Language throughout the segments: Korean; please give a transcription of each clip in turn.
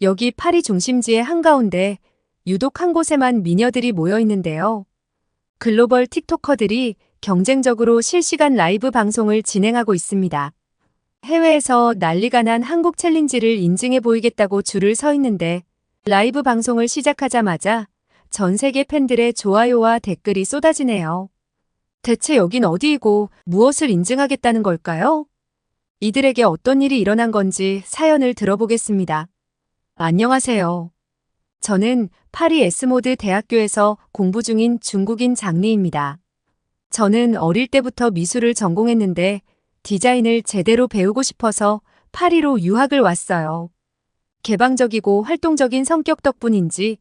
여기 파리 중심지의 한가운데 유독 한 곳에만 미녀들이 모여 있는데요. 글로벌 틱토커들이 경쟁적으로 실시간 라이브 방송을 진행하고 있습니다. 해외에서 난리가 난 한국 챌린지를 인증해 보이겠다고 줄을 서 있는데 라이브 방송을 시작하자마자 전 세계 팬들의 좋아요와 댓글이 쏟아지네요. 대체 여긴 어디이고 무엇을 인증하겠다는 걸까요? 이들에게 어떤 일이 일어난 건지 사연을 들어보겠습니다. 안녕하세요. 저는 파리 에스모드 대학교에서 공부 중인 중국인 장리입니다. 저는 어릴 때부터 미술을 전공했는데 디자인을 제대로 배우고 싶어서 파리로 유학을 왔어요. 개방적이고 활동적인 성격 덕분인지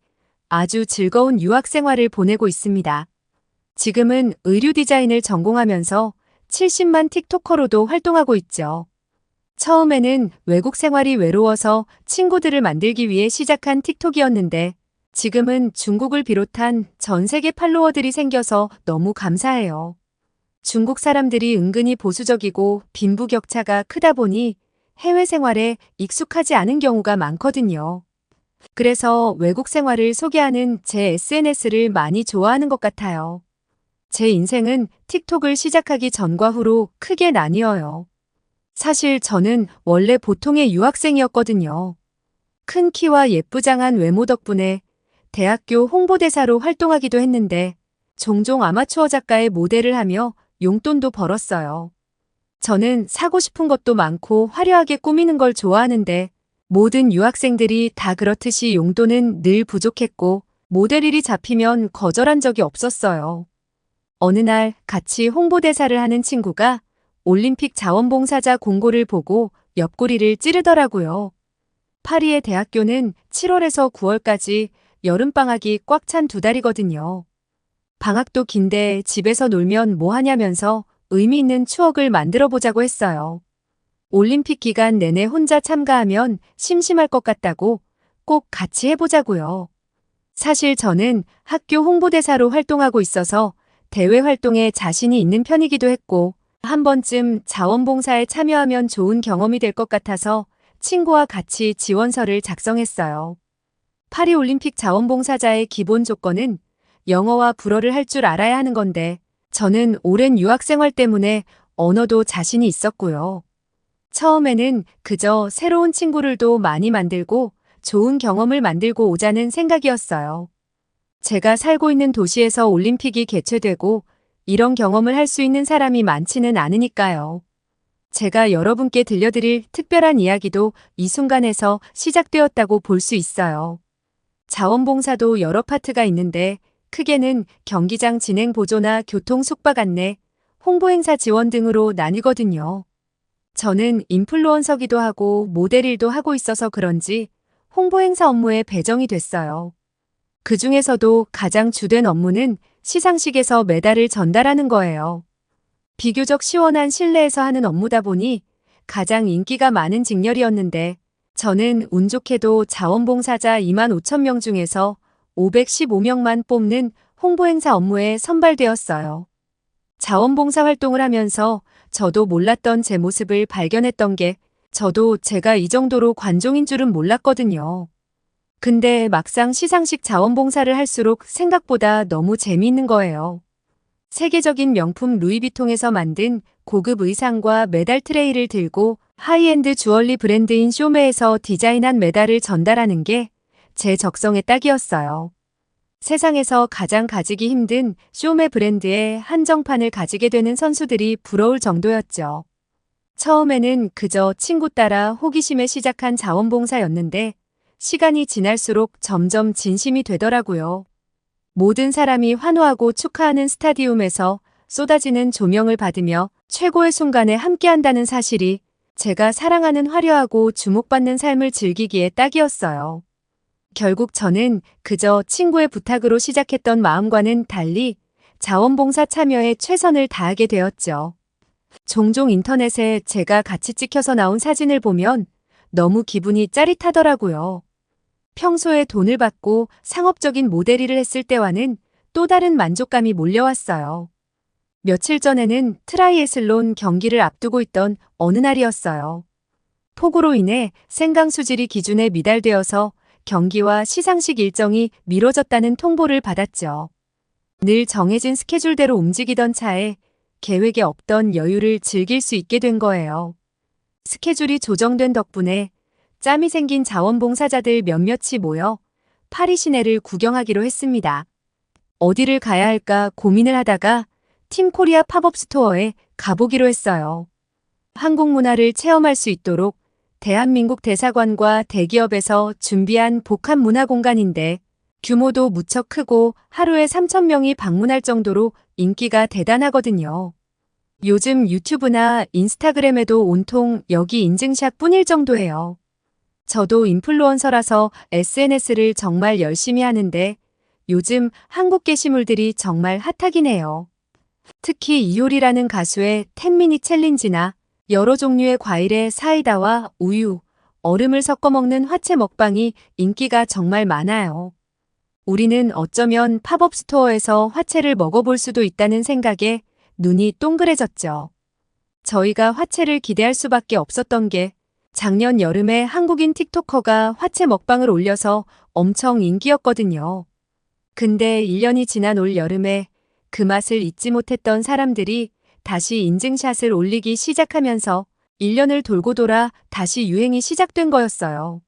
아주 즐거운 유학 생활을 보내고 있습니다. 지금은 의류 디자인을 전공하면서 70만 틱토커로도 활동하고 있죠. 처음에는 외국 생활이 외로워서 친구들을 만들기 위해 시작한 틱톡이었는데 지금은 중국을 비롯한 전 세계 팔로워들이 생겨서 너무 감사해요. 중국 사람들이 은근히 보수적이고 빈부격차가 크다 보니 해외 생활에 익숙하지 않은 경우가 많거든요. 그래서 외국 생활을 소개하는 제 SNS를 많이 좋아하는 것 같아요. 제 인생은 틱톡을 시작하기 전과 후로 크게 나뉘어요. 사실 저는 원래 보통의 유학생이었거든요. 큰 키와 예쁘장한 외모 덕분에 대학교 홍보대사로 활동하기도 했는데 종종 아마추어 작가의 모델을 하며 용돈도 벌었어요. 저는 사고 싶은 것도 많고 화려하게 꾸미는 걸 좋아하는데 모든 유학생들이 다 그렇듯이 용돈은 늘 부족했고 모델 일이 잡히면 거절한 적이 없었어요. 어느 날 같이 홍보대사를 하는 친구가 올림픽 자원봉사자 공고를 보고 옆구리를 찌르더라고요. 파리의 대학교는 7월에서 9월까지 여름방학이 꽉 찬 두 달이거든요. 방학도 긴데 집에서 놀면 뭐 하냐면서 의미 있는 추억을 만들어 보자고 했어요. 올림픽 기간 내내 혼자 참가하면 심심할 것 같다고 꼭 같이 해보자고요. 사실 저는 학교 홍보대사로 활동하고 있어서 대외 활동에 자신이 있는 편이기도 했고 한 번쯤 자원봉사에 참여하면 좋은 경험이 될 것 같아서 친구와 같이 지원서를 작성했어요. 파리올림픽 자원봉사자의 기본 조건은 영어와 불어를 할 줄 알아야 하는 건데 저는 오랜 유학생활 때문에 언어도 자신이 있었고요. 처음에는 그저 새로운 친구를도 많이 만들고 좋은 경험을 만들고 오자는 생각이었어요. 제가 살고 있는 도시에서 올림픽이 개최되고 이런 경험을 할 수 있는 사람이 많지는 않으니까요. 제가 여러분께 들려드릴 특별한 이야기도 이 순간에서 시작되었다고 볼 수 있어요. 자원봉사도 여러 파트가 있는데 크게는 경기장 진행 보조나 교통 숙박 안내, 홍보행사 지원 등으로 나뉘거든요. 저는 인플루언서기도 하고 모델 일도 하고 있어서 그런지 홍보행사 업무에 배정이 됐어요. 그 중에서도 가장 주된 업무는 시상식에서 메달을 전달하는 거예요. 비교적 시원한 실내에서 하는 업무다 보니 가장 인기가 많은 직렬이었는데 저는 운 좋게도 자원봉사자 2만 5천 명 중에서 515명만 뽑는 홍보행사 업무에 선발되었어요. 자원봉사 활동을 하면서 저도 몰랐던 제 모습을 발견했던 게 저도 제가 이 정도로 관종인 줄은 몰랐거든요. 근데 막상 시상식 자원봉사를 할수록 생각보다 너무 재미있는 거예요. 세계적인 명품 루이비통에서 만든 고급 의상과 메달 트레이를 들고 하이엔드 주얼리 브랜드인 쇼메에서 디자인한 메달을 전달하는 게 제 적성에 딱이었어요. 세상에서 가장 가지기 힘든 쇼메 브랜드의 한정판을 가지게 되는 선수들이 부러울 정도였죠. 처음에는 그저 친구 따라 호기심에 시작한 자원봉사였는데 시간이 지날수록 점점 진심이 되더라고요. 모든 사람이 환호하고 축하하는 스타디움에서 쏟아지는 조명을 받으며 최고의 순간에 함께한다는 사실이 제가 사랑하는 화려하고 주목받는 삶을 즐기기에 딱이었어요. 결국 저는 그저 친구의 부탁으로 시작했던 마음과는 달리 자원봉사 참여에 최선을 다하게 되었죠. 종종 인터넷에 제가 같이 찍혀서 나온 사진을 보면 너무 기분이 짜릿하더라고요. 평소에 돈을 받고 상업적인 모델 일을 했을 때와는 또 다른 만족감이 몰려왔어요. 며칠 전에는 트라이애슬론 경기를 앞두고 있던 어느 날이었어요. 폭우로 인해 생강 수질이 기준에 미달되어서 경기와 시상식 일정이 미뤄졌다는 통보를 받았죠. 늘 정해진 스케줄대로 움직이던 차에 계획에 없던 여유를 즐길 수 있게 된 거예요. 스케줄이 조정된 덕분에 짬이 생긴 자원봉사자들 몇몇이 모여 파리 시내를 구경하기로 했습니다. 어디를 가야 할까 고민을 하다가 팀 코리아 팝업 스토어에 가보기로 했어요. 한국 문화를 체험할 수 있도록 대한민국 대사관과 대기업에서 준비한 복합 문화 공간인데 규모도 무척 크고 하루에 3,000명이 방문할 정도로 인기가 대단하거든요. 요즘 유튜브나 인스타그램에도 온통 여기 인증샷 뿐일 정도예요. 저도 인플루언서라서 SNS를 정말 열심히 하는데 요즘 한국 게시물들이 정말 핫하긴 해요. 특히 이효리라는 가수의 10미니 챌린지나 여러 종류의 과일에 사이다와 우유, 얼음을 섞어 먹는 화채 먹방이 인기가 정말 많아요. 우리는 어쩌면 팝업 스토어에서 화채를 먹어볼 수도 있다는 생각에 눈이 동그래졌죠. 저희가 화채를 기대할 수밖에 없었던 게 작년 여름에 한국인 틱토커가 화채 먹방을 올려서 엄청 인기였거든요. 근데 1년이 지난 올 여름에 그 맛을 잊지 못했던 사람들이 다시 인증샷을 올리기 시작하면서 1년을 돌고 돌아 다시 유행이 시작된 거였어요.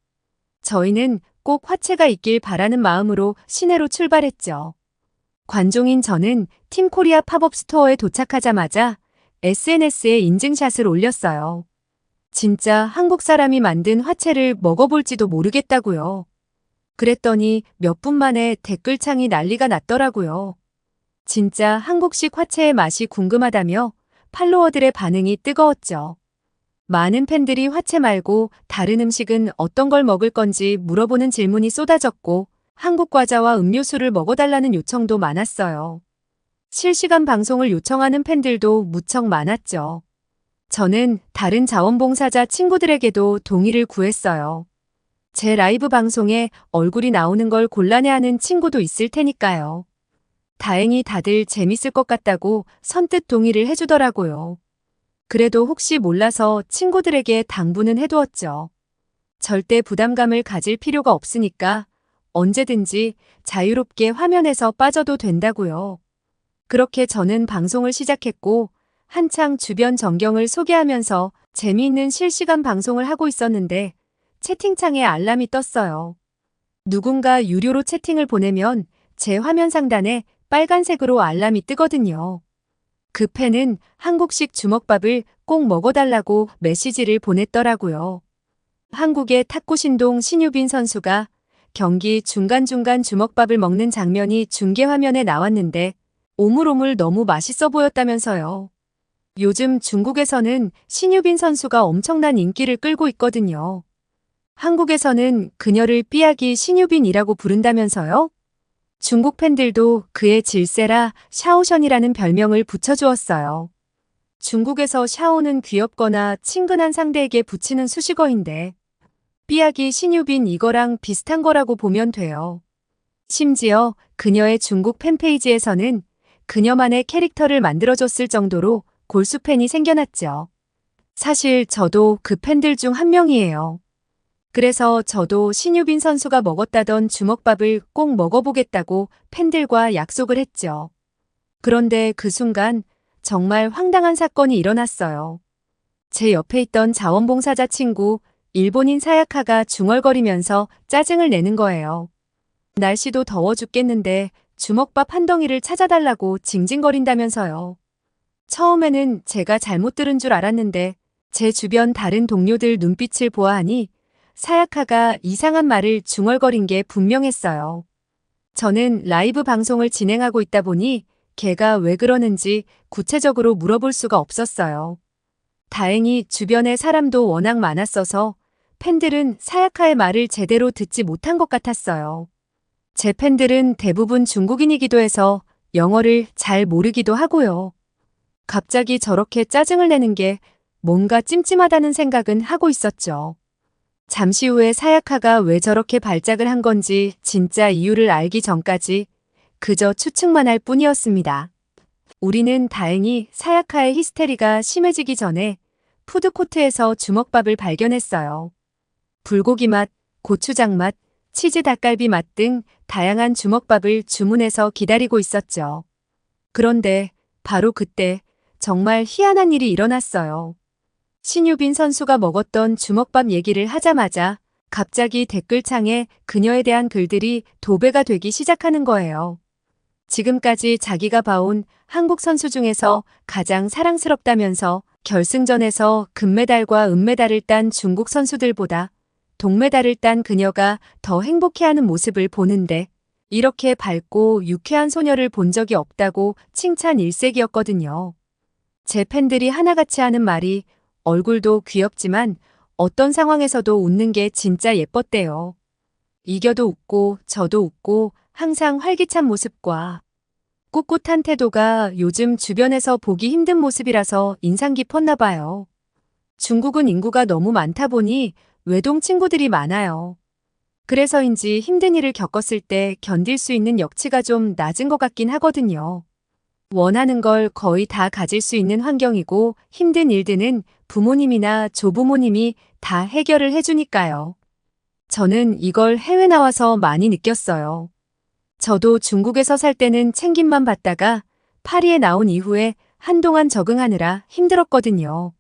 저희는 꼭 화채가 있길 바라는 마음으로 시내로 출발했죠. 관종인 저는 팀 코리아 팝업 스토어에 도착하자마자 SNS에 인증샷을 올렸어요. 진짜 한국 사람이 만든 화채를 먹어볼지도 모르겠다고요. 그랬더니 몇 분 만에 댓글창이 난리가 났더라고요. 진짜 한국식 화채의 맛이 궁금하다며 팔로워들의 반응이 뜨거웠죠. 많은 팬들이 화채 말고 다른 음식은 어떤 걸 먹을 건지 물어보는 질문이 쏟아졌고 한국 과자와 음료수를 먹어달라는 요청도 많았어요. 실시간 방송을 요청하는 팬들도 무척 많았죠. 저는 다른 자원봉사자 친구들에게도 동의를 구했어요. 제 라이브 방송에 얼굴이 나오는 걸 곤란해하는 친구도 있을 테니까요. 다행히 다들 재밌을 것 같다고 선뜻 동의를 해주더라고요. 그래도 혹시 몰라서 친구들에게 당부는 해두었죠. 절대 부담감을 가질 필요가 없으니까 언제든지 자유롭게 화면에서 빠져도 된다고요. 그렇게 저는 방송을 시작했고 한창 주변 전경을 소개하면서 재미있는 실시간 방송을 하고 있었는데 채팅창에 알람이 떴어요. 누군가 유료로 채팅을 보내면 제 화면 상단에 빨간색으로 알람이 뜨거든요. 그 팬은 한국식 주먹밥을 꼭 먹어달라고 메시지를 보냈더라고요. 한국의 탁구 신동 신유빈 선수가 경기 중간중간 주먹밥을 먹는 장면이 중계 화면에 나왔는데 오물오물 너무 맛있어 보였다면서요. 요즘 중국에서는 신유빈 선수가 엄청난 인기를 끌고 있거든요. 한국에서는 그녀를 삐약이 신유빈이라고 부른다면서요? 중국 팬들도 그의 질세라 샤오션이라는 별명을 붙여주었어요. 중국에서 샤오는 귀엽거나 친근한 상대에게 붙이는 수식어인데 삐약이 신유빈 이거랑 비슷한 거라고 보면 돼요. 심지어 그녀의 중국 팬페이지에서는 그녀만의 캐릭터를 만들어줬을 정도로 골수 팬이 생겨났죠. 사실 저도 그 팬들 중 한 명이에요. 그래서 저도 신유빈 선수가 먹었다던 주먹밥을 꼭 먹어보겠다고 팬들과 약속을 했죠. 그런데 그 순간 정말 황당한 사건이 일어났어요. 제 옆에 있던 자원봉사자 친구 일본인 사야카가 중얼거리면서 짜증을 내는 거예요. 날씨도 더워 죽겠는데 주먹밥 한 덩이를 찾아달라고 징징거린다면서요. 처음에는 제가 잘못 들은 줄 알았는데 제 주변 다른 동료들 눈빛을 보아하니 사야카가 이상한 말을 중얼거린 게 분명했어요. 저는 라이브 방송을 진행하고 있다 보니 걔가 왜 그러는지 구체적으로 물어볼 수가 없었어요. 다행히 주변에 사람도 워낙 많았어서 팬들은 사야카의 말을 제대로 듣지 못한 것 같았어요. 제 팬들은 대부분 중국인이기도 해서 영어를 잘 모르기도 하고요. 갑자기 저렇게 짜증을 내는 게 뭔가 찜찜하다는 생각은 하고 있었죠. 잠시 후에 사야카가 왜 저렇게 발작을 한 건지 진짜 이유를 알기 전까지 그저 추측만 할 뿐이었습니다. 우리는 다행히 사야카의 히스테리가 심해지기 전에 푸드코트에서 주먹밥을 발견했어요. 불고기 맛, 고추장 맛, 치즈 닭갈비 맛 등 다양한 주먹밥을 주문해서 기다리고 있었죠. 그런데 바로 그때 정말 희한한 일이 일어났어요. 신유빈 선수가 먹었던 주먹밥 얘기를 하자마자 갑자기 댓글창에 그녀에 대한 글들이 도배가 되기 시작하는 거예요. 지금까지 자기가 봐온 한국 선수 중에서 가장 사랑스럽다면서 결승전에서 금메달과 은메달을 딴 중국 선수들보다 동메달을 딴 그녀가 더 행복해하는 모습을 보는데 이렇게 밝고 유쾌한 소녀를 본 적이 없다고 칭찬 일색이었거든요. 제 팬들이 하나같이 하는 말이 얼굴도 귀엽지만 어떤 상황에서도 웃는 게 진짜 예뻤대요. 이겨도 웃고 저도 웃고 항상 활기찬 모습과 꿋꿋한 태도가 요즘 주변에서 보기 힘든 모습이라서 인상 깊었나 봐요. 중국은 인구가 너무 많다 보니 외동 친구들이 많아요. 그래서인지 힘든 일을 겪었을 때 견딜 수 있는 역치가 좀 낮은 것 같긴 하거든요. 원하는 걸 거의 다 가질 수 있는 환경이고 힘든 일들은 부모님이나 조부모님이 다 해결을 해주니까요. 저는 이걸 해외 나와서 많이 느꼈어요. 저도 중국에서 살 때는 챙김만 받다가 파리에 나온 이후에 한동안 적응하느라 힘들었거든요.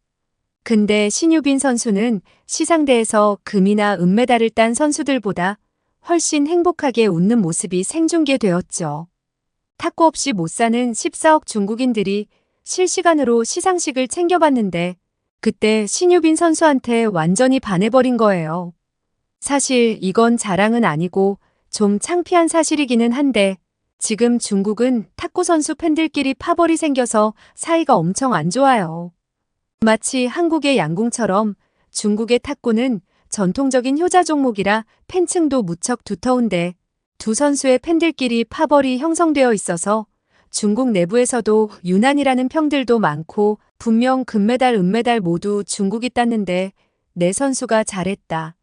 근데 신유빈 선수는 시상대에서 금이나 은메달을 딴 선수들보다 훨씬 행복하게 웃는 모습이 생중계되었죠. 탁구 없이 못 사는 14억 중국인들이 실시간으로 시상식을 챙겨봤는데 그때 신유빈 선수한테 완전히 반해버린 거예요. 사실 이건 자랑은 아니고 좀 창피한 사실이기는 한데 지금 중국은 탁구 선수 팬들끼리 파벌이 생겨서 사이가 엄청 안 좋아요. 마치 한국의 양궁처럼 중국의 탁구는 전통적인 효자 종목이라 팬층도 무척 두터운데 두 선수의 팬들끼리 파벌이 형성되어 있어서 중국 내부에서도 유난이라는 평들도 많고 분명 금메달, 은메달 모두 중국이 땄는데 내 선수가 잘했다.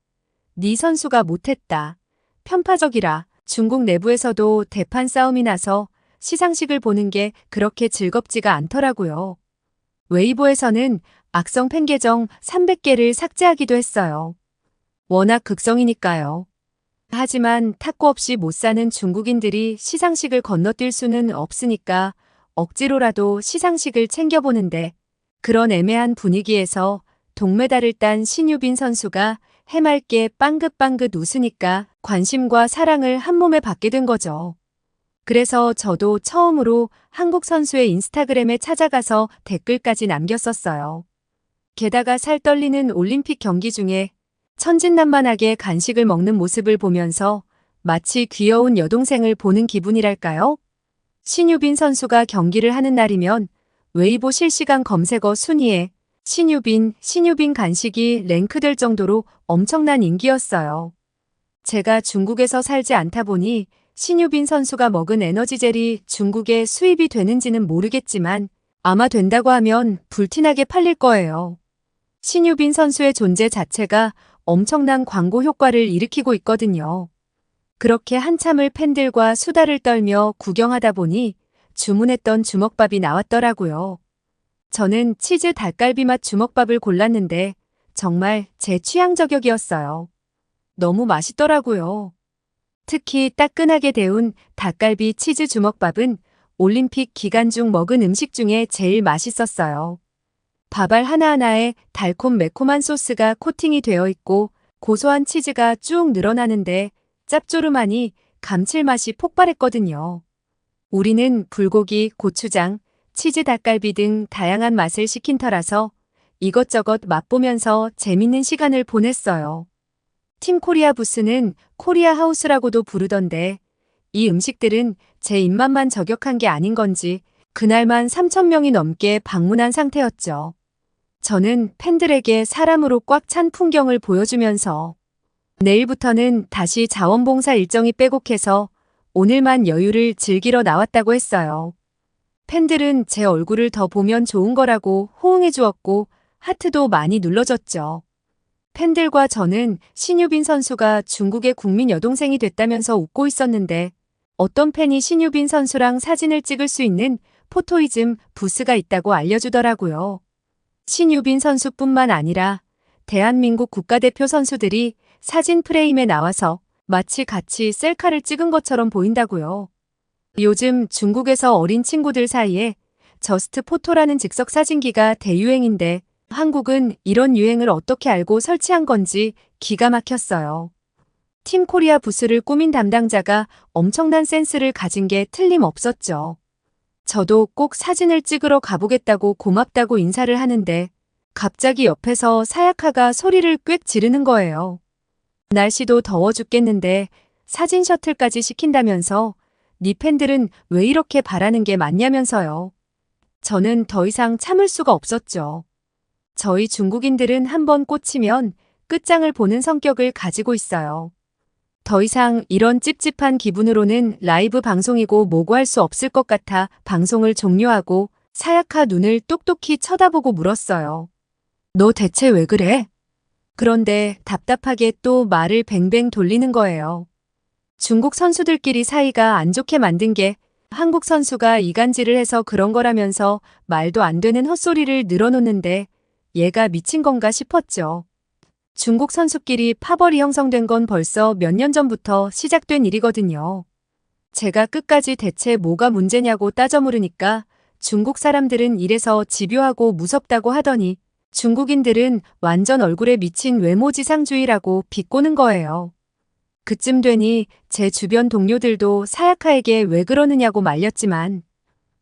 네 선수가 못했다. 편파적이라 중국 내부에서도 대판 싸움이 나서 시상식을 보는 게 그렇게 즐겁지가 않더라고요. 웨이보에서는 악성 팬 계정 300개를 삭제하기도 했어요. 워낙 극성이니까요. 하지만 탁구 없이 못 사는 중국인들이 시상식을 건너뛸 수는 없으니까 억지로라도 시상식을 챙겨보는데 그런 애매한 분위기에서 동메달을 딴 신유빈 선수가 해맑게 빵긋빵긋 웃으니까 관심과 사랑을 한 몸에 받게 된 거죠. 그래서 저도 처음으로 한국 선수의 인스타그램에 찾아가서 댓글까지 남겼었어요. 게다가 살 떨리는 올림픽 경기 중에 천진난만하게 간식을 먹는 모습을 보면서 마치 귀여운 여동생을 보는 기분이랄까요? 신유빈 선수가 경기를 하는 날이면 웨이보 실시간 검색어 순위에 신유빈, 신유빈 간식이 랭크될 정도로 엄청난 인기였어요. 제가 중국에서 살지 않다 보니 신유빈 선수가 먹은 에너지젤이 중국에 수입이 되는지는 모르겠지만 아마 된다고 하면 불티나게 팔릴 거예요. 신유빈 선수의 존재 자체가 엄청난 광고 효과를 일으키고 있거든요. 그렇게 한참을 팬들과 수다를 떨며 구경하다 보니 주문했던 주먹밥이 나왔더라고요. 저는 치즈 닭갈비 맛 주먹밥을 골랐는데 정말 제 취향 저격이었어요. 너무 맛있더라고요. 특히 따끈하게 데운 닭갈비 치즈 주먹밥은 올림픽 기간 중 먹은 음식 중에 제일 맛있었어요. 밥알 하나하나에 달콤 매콤한 소스가 코팅이 되어 있고 고소한 치즈가 쭉 늘어나는데 짭조름하니 감칠맛이 폭발했거든요. 우리는 불고기, 고추장, 치즈 닭갈비 등 다양한 맛을 시킨 터라서 이것저것 맛보면서 재밌는 시간을 보냈어요. 팀 코리아 부스는 코리아 하우스라고도 부르던데 이 음식들은 제 입맛만 저격한 게 아닌 건지 그날만 3천명이 넘게 방문한 상태였죠. 저는 팬들에게 사람으로 꽉 찬 풍경을 보여주면서 내일부터는 다시 자원봉사 일정이 빼곡해서 오늘만 여유를 즐기러 나왔다고 했어요. 팬들은 제 얼굴을 더 보면 좋은 거라고 호응해 주었고 하트도 많이 눌러줬죠. 팬들과 저는 신유빈 선수가 중국의 국민 여동생이 됐다면서 웃고 있었는데 어떤 팬이 신유빈 선수랑 사진을 찍을 수 있는 포토이즘 부스가 있다고 알려주더라고요. 신유빈 선수뿐만 아니라 대한민국 국가대표 선수들이 사진 프레임에 나와서 마치 같이 셀카를 찍은 것처럼 보인다고요. 요즘 중국에서 어린 친구들 사이에 저스트 포토라는 즉석 사진기가 대유행인데 한국은 이런 유행을 어떻게 알고 설치한 건지 기가 막혔어요. 팀 코리아 부스를 꾸민 담당자가 엄청난 센스를 가진 게 틀림없었죠. 저도 꼭 사진을 찍으러 가보겠다고 고맙다고 인사를 하는데 갑자기 옆에서 사야카가 소리를 꽥 지르는 거예요. 날씨도 더워 죽겠는데 사진 셔틀까지 시킨다면서 니 팬들은 왜 이렇게 바라는 게 맞냐면서요. 저는 더 이상 참을 수가 없었죠. 저희 중국인들은 한번 꽂히면 끝장을 보는 성격을 가지고 있어요. 더 이상 이런 찝찝한 기분으로는 라이브 방송이고 뭐고 할 수 없을 것 같아 방송을 종료하고 사야카 눈을 똑똑히 쳐다보고 물었어요. 너 대체 왜 그래? 그런데 답답하게 또 말을 뱅뱅 돌리는 거예요. 중국 선수들끼리 사이가 안 좋게 만든 게 한국 선수가 이간질을 해서 그런 거라면서 말도 안 되는 헛소리를 늘어놓는데 얘가 미친 건가 싶었죠. 중국 선수끼리 파벌이 형성된 건 벌써 몇 년 전부터 시작된 일이거든요. 제가 끝까지 대체 뭐가 문제냐고 따져 물으니까 중국 사람들은 이래서 집요하고 무섭다고 하더니 중국인들은 완전 얼굴에 미친 외모지상주의라고 비꼬는 거예요. 그쯤 되니 제 주변 동료들도 사야카에게 왜 그러느냐고 말렸지만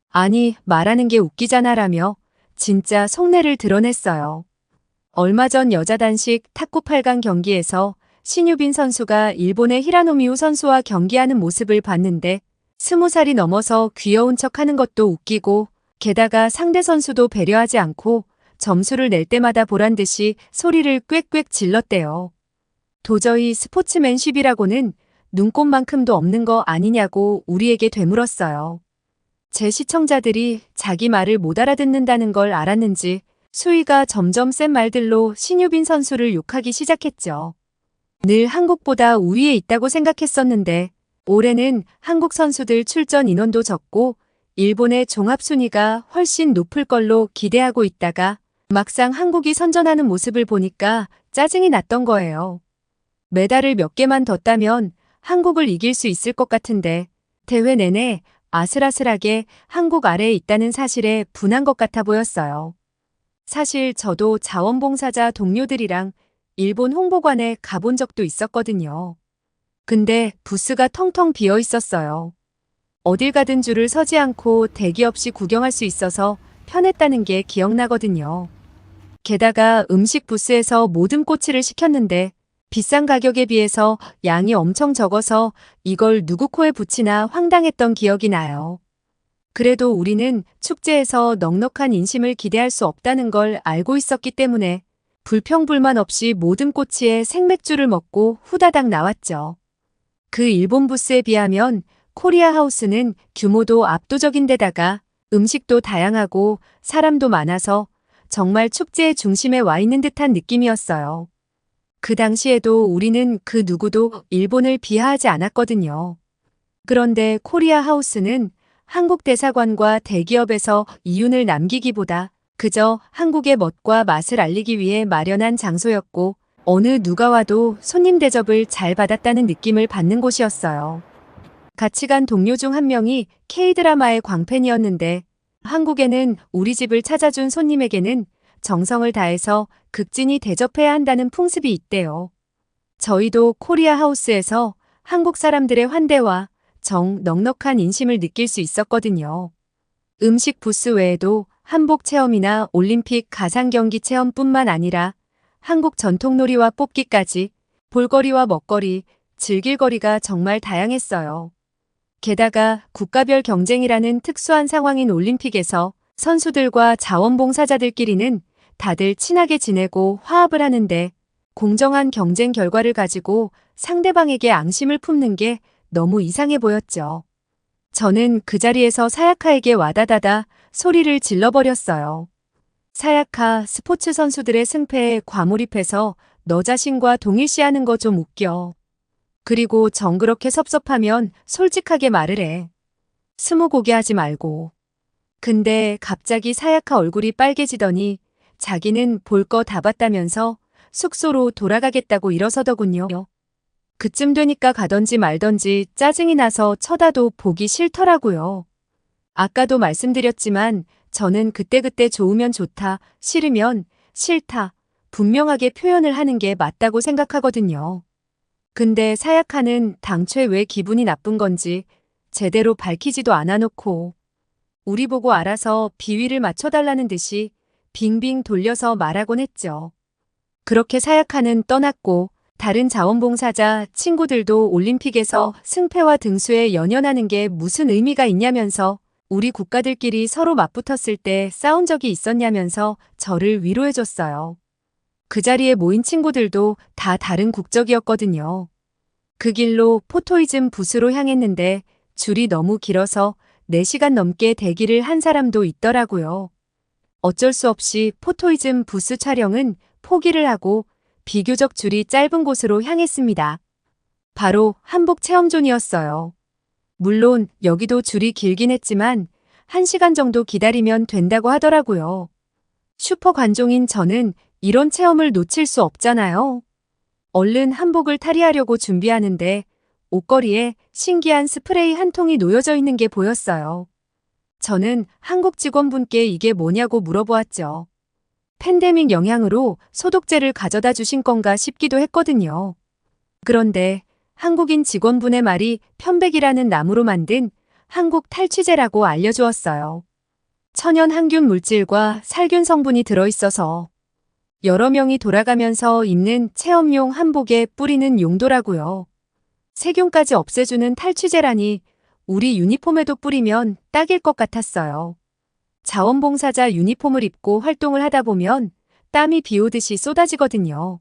아니 말하는 게 웃기잖아라며 진짜 속내를 드러냈어요. 얼마 전 여자 단식 탁구 8강 경기에서 신유빈 선수가 일본의 히라노미우 선수와 경기하는 모습을 봤는데 스무 살이 넘어서 귀여운 척 하는 것도 웃기고 게다가 상대 선수도 배려하지 않고 점수를 낼 때마다 보란 듯이 소리를 꽥꽥 질렀대요. 도저히 스포츠맨십이라고는 눈꽃만큼도 없는 거 아니냐고 우리에게 되물었어요. 제 시청자들이 자기 말을 못 알아듣는다는 걸 알았는지 수위가 점점 센 말들로 신유빈 선수를 욕하기 시작했죠. 늘 한국보다 우위에 있다고 생각했었는데 올해는 한국 선수들 출전 인원도 적고 일본의 종합 순위가 훨씬 높을 걸로 기대하고 있다가 막상 한국이 선전하는 모습을 보니까 짜증이 났던 거예요. 메달을 몇 개만 더 따면 한국을 이길 수 있을 것 같은데 대회 내내 아슬아슬하게 한국 아래에 있다는 사실에 분한 것 같아 보였어요. 사실 저도 자원봉사자 동료들이랑 일본 홍보관에 가본 적도 있었거든요. 근데 부스가 텅텅 비어 있었어요. 어딜 가든 줄을 서지 않고 대기 없이 구경할 수 있어서 편했다는 게 기억나거든요. 게다가 음식 부스에서 모든 꼬치를 시켰는데 비싼 가격에 비해서 양이 엄청 적어서 이걸 누구 코에 붙이나 황당했던 기억이 나요. 그래도 우리는 축제에서 넉넉한 인심을 기대할 수 없다는 걸 알고 있었기 때문에 불평불만 없이 모든 꼬치에 생맥주를 먹고 후다닥 나왔죠. 그 일본 부스에 비하면 코리아 하우스는 규모도 압도적인 데다가 음식도 다양하고 사람도 많아서 정말 축제의 중심에 와 있는 듯한 느낌이었어요. 그 당시에도 우리는 그 누구도 일본을 비하하지 않았거든요. 그런데 코리아 하우스는 한국 대사관과 대기업에서 이윤을 남기기보다 그저 한국의 멋과 맛을 알리기 위해 마련한 장소였고 어느 누가 와도 손님 대접을 잘 받았다는 느낌을 받는 곳이었어요. 같이 간 동료 중 한 명이 K드라마의 광팬이었는데 한국에는 우리 집을 찾아준 손님에게는 정성을 다해서 극진히 대접해야 한다는 풍습이 있대요. 저희도 코리아 하우스에서 한국 사람들의 환대와 정 넉넉한 인심을 느낄 수 있었거든요. 음식 부스 외에도 한복 체험이나 올림픽 가상 경기 체험뿐만 아니라 한국 전통놀이와 뽑기까지 볼거리와 먹거리, 즐길 거리가 정말 다양했어요. 게다가 국가별 경쟁이라는 특수한 상황인 올림픽에서 선수들과 자원봉사자들끼리는 다들 친하게 지내고 화합을 하는데 공정한 경쟁 결과를 가지고 상대방에게 앙심을 품는 게 너무 이상해 보였죠. 저는 그 자리에서 사야카에게 와다다다 소리를 질러버렸어요. 사야카 스포츠 선수들의 승패에 과몰입해서 너 자신과 동일시하는 거 좀 웃겨. 그리고 정그렇게 섭섭하면 솔직하게 말을 해. 스무고개 하지 말고. 근데 갑자기 사야카 얼굴이 빨개지더니 자기는 볼 거 다 봤다면서 숙소로 돌아가겠다고 일어서더군요. 그쯤 되니까 가던지 말던지 짜증이 나서 쳐다도 보기 싫더라고요. 아까도 말씀드렸지만 저는 그때그때 좋으면 좋다, 싫으면 싫다, 분명하게 표현을 하는 게 맞다고 생각하거든요. 근데 사약하는 당최 왜 기분이 나쁜 건지 제대로 밝히지도 않아 놓고 우리 보고 알아서 비위를 맞춰달라는 듯이 빙빙 돌려서 말하곤 했죠. 그렇게 사약하는 떠났고 다른 자원봉사자 친구들도 올림픽에서 승패와 등수에 연연하는 게 무슨 의미가 있냐면서 우리 국가들끼리 서로 맞붙었을 때 싸운 적이 있었냐면서 저를 위로해줬어요. 그 자리에 모인 친구들도 다 다른 국적이었거든요. 그 길로 포토이즘 부스로 향했는데 줄이 너무 길어서 4시간 넘게 대기를 한 사람도 있더라고요. 어쩔 수 없이 포토이즘 부스 촬영은 포기를 하고 비교적 줄이 짧은 곳으로 향했습니다. 바로 한복 체험존이었어요. 물론 여기도 줄이 길긴 했지만 1시간 정도 기다리면 된다고 하더라고요. 슈퍼 관종인 저는 이런 체험을 놓칠 수 없잖아요. 얼른 한복을 탈의하려고 준비하는데 옷걸이에 신기한 스프레이 한 통이 놓여져 있는 게 보였어요. 저는 한국 직원분께 이게 뭐냐고 물어보았죠. 팬데믹 영향으로 소독제를 가져다 주신 건가 싶기도 했거든요. 그런데 한국인 직원분의 말이 편백이라는 나무로 만든 한국 탈취제라고 알려주었어요. 천연 항균 물질과 살균 성분이 들어있어서 여러 명이 돌아가면서 입는 체험용 한복에 뿌리는 용도라고요. 세균까지 없애주는 탈취제라니 우리 유니폼에도 뿌리면 딱일 것 같았어요. 자원봉사자 유니폼을 입고 활동을 하다 보면 땀이 비 오듯이 쏟아지거든요.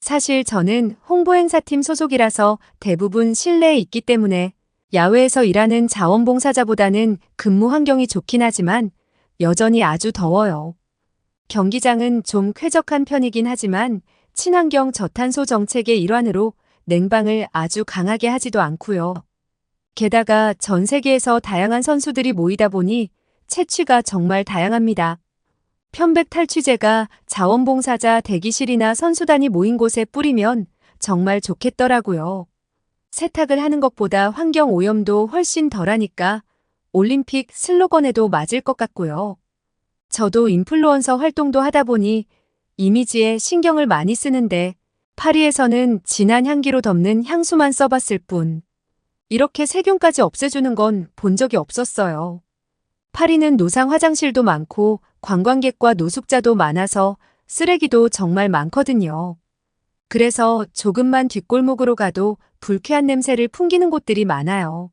사실 저는 홍보행사팀 소속이라서 대부분 실내에 있기 때문에 야외에서 일하는 자원봉사자보다는 근무 환경이 좋긴 하지만 여전히 아주 더워요. 경기장은 좀 쾌적한 편이긴 하지만 친환경 저탄소 정책의 일환으로 냉방을 아주 강하게 하지도 않고요. 게다가 전 세계에서 다양한 선수들이 모이다 보니 채취가 정말 다양합니다. 편백 탈취제가 자원봉사자 대기실이나 선수단이 모인 곳에 뿌리면 정말 좋겠더라고요. 세탁을 하는 것보다 환경 오염도 훨씬 덜하니까 올림픽 슬로건에도 맞을 것 같고요. 저도 인플루언서 활동도 하다 보니 이미지에 신경을 많이 쓰는데 파리에서는 진한 향기로 덮는 향수만 써봤을 뿐 이렇게 세균까지 없애주는 건 본 적이 없었어요. 파리는 노상 화장실도 많고 관광객과 노숙자도 많아서 쓰레기도 정말 많거든요. 그래서 조금만 뒷골목으로 가도 불쾌한 냄새를 풍기는 곳들이 많아요.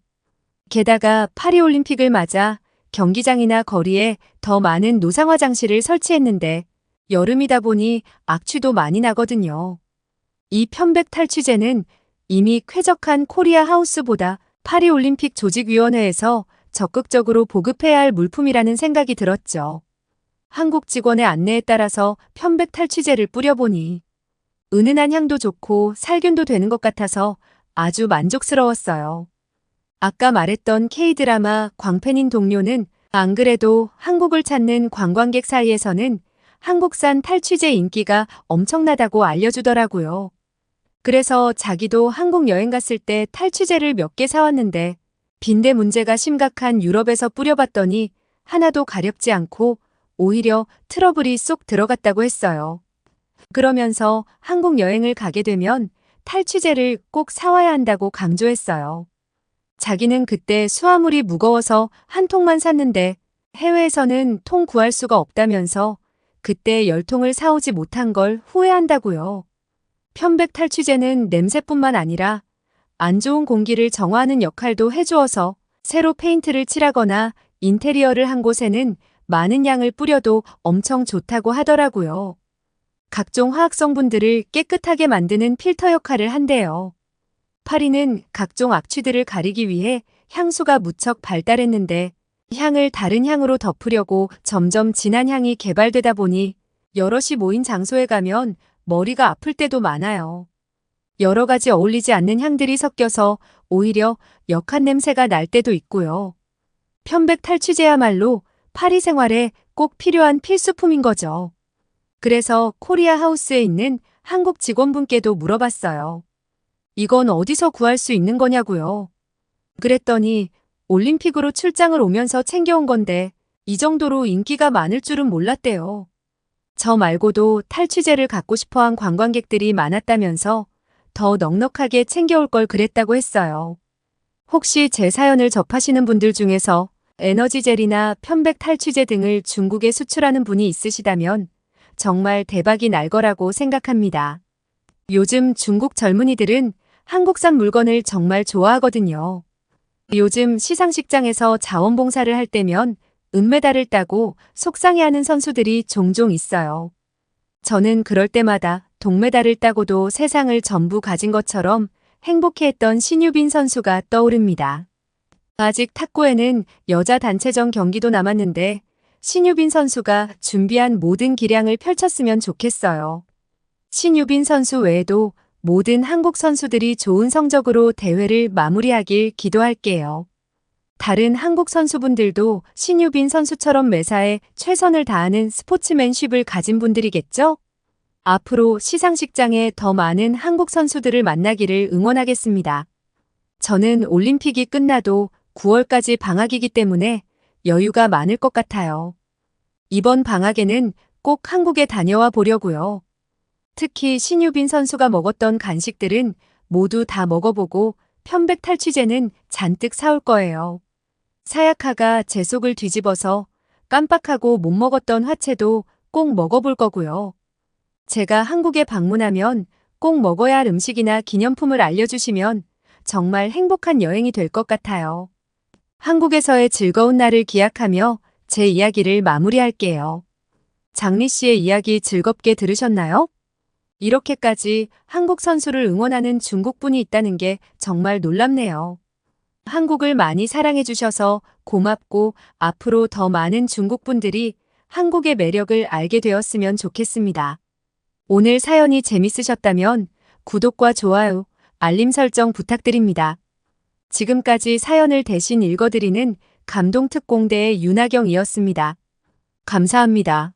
게다가 파리올림픽을 맞아 경기장이나 거리에 더 많은 노상 화장실을 설치했는데 여름이다 보니 악취도 많이 나거든요. 이 편백 탈취제는 이미 쾌적한 코리아 하우스보다 파리올림픽 조직위원회에서 적극적으로 보급해야 할 물품이라는 생각이 들었죠. 한국 직원의 안내에 따라서 편백 탈취제를 뿌려보니 은은한 향도 좋고 살균도 되는 것 같아서 아주 만족스러웠어요. 아까 말했던 K드라마 광팬인 동료는 안 그래도 한국을 찾는 관광객 사이에서는 한국산 탈취제 인기가 엄청나다고 알려주더라고요. 그래서 자기도 한국 여행 갔을 때 탈취제를 몇 개 사왔는데 빈대 문제가 심각한 유럽에서 뿌려봤더니 하나도 가렵지 않고 오히려 트러블이 쏙 들어갔다고 했어요. 그러면서 한국 여행을 가게 되면 탈취제를 꼭 사와야 한다고 강조했어요. 자기는 그때 수화물이 무거워서 한 통만 샀는데 해외에서는 통 구할 수가 없다면서 그때 열 통을 사오지 못한 걸 후회한다고요. 편백 탈취제는 냄새뿐만 아니라 안 좋은 공기를 정화하는 역할도 해주어서 새로 페인트를 칠하거나 인테리어를 한 곳에는 많은 양을 뿌려도 엄청 좋다고 하더라고요. 각종 화학 성분들을 깨끗하게 만드는 필터 역할을 한대요. 파리는 각종 악취들을 가리기 위해 향수가 무척 발달했는데 향을 다른 향으로 덮으려고 점점 진한 향이 개발되다 보니 여럿이 모인 장소에 가면 머리가 아플 때도 많아요. 여러 가지 어울리지 않는 향들이 섞여서 오히려 역한 냄새가 날 때도 있고요. 편백 탈취제야말로 파리 생활에 꼭 필요한 필수품인 거죠. 그래서 코리아 하우스에 있는 한국 직원분께도 물어봤어요. 이건 어디서 구할 수 있는 거냐고요. 그랬더니 올림픽으로 출장을 오면서 챙겨온 건데 이 정도로 인기가 많을 줄은 몰랐대요. 저 말고도 탈취제를 갖고 싶어 한 관광객들이 많았다면서 더 넉넉하게 챙겨올 걸 그랬다고 했어요. 혹시 제 사연을 접하시는 분들 중에서 에너지젤이나 편백 탈취제 등을 중국에 수출하는 분이 있으시다면 정말 대박이 날 거라고 생각합니다. 요즘 중국 젊은이들은 한국산 물건을 정말 좋아하거든요. 요즘 시상식장에서 자원봉사를 할 때면 은메달을 따고 속상해하는 선수들이 종종 있어요. 저는 그럴 때마다 동메달을 따고도 세상을 전부 가진 것처럼 행복해했던 신유빈 선수가 떠오릅니다. 아직 탁구에는 여자 단체전 경기도 남았는데 신유빈 선수가 준비한 모든 기량을 펼쳤으면 좋겠어요. 신유빈 선수 외에도 모든 한국 선수들이 좋은 성적으로 대회를 마무리하길 기도할게요. 다른 한국 선수분들도 신유빈 선수처럼 매사에 최선을 다하는 스포츠맨십을 가진 분들이겠죠? 앞으로 시상식장에 더 많은 한국 선수들을 만나기를 응원하겠습니다. 저는 올림픽이 끝나도 9월까지 방학이기 때문에 여유가 많을 것 같아요. 이번 방학에는 꼭 한국에 다녀와 보려고요. 특히 신유빈 선수가 먹었던 간식들은 모두 다 먹어보고 편백 탈취제는 잔뜩 사올 거예요. 사야카가 제 속을 뒤집어서 깜빡하고 못 먹었던 화채도 꼭 먹어볼 거고요. 제가 한국에 방문하면 꼭 먹어야 할 음식이나 기념품을 알려주시면 정말 행복한 여행이 될 것 같아요. 한국에서의 즐거운 날을 기약하며 제 이야기를 마무리할게요. 장리 씨의 이야기 즐겁게 들으셨나요? 이렇게까지 한국 선수를 응원하는 중국분이 있다는 게 정말 놀랍네요. 한국을 많이 사랑해주셔서 고맙고 앞으로 더 많은 중국분들이 한국의 매력을 알게 되었으면 좋겠습니다. 오늘 사연이 재밌으셨다면 구독과 좋아요, 알림 설정 부탁드립니다. 지금까지 사연을 대신 읽어드리는 감동특공대의 윤하경이었습니다. 감사합니다.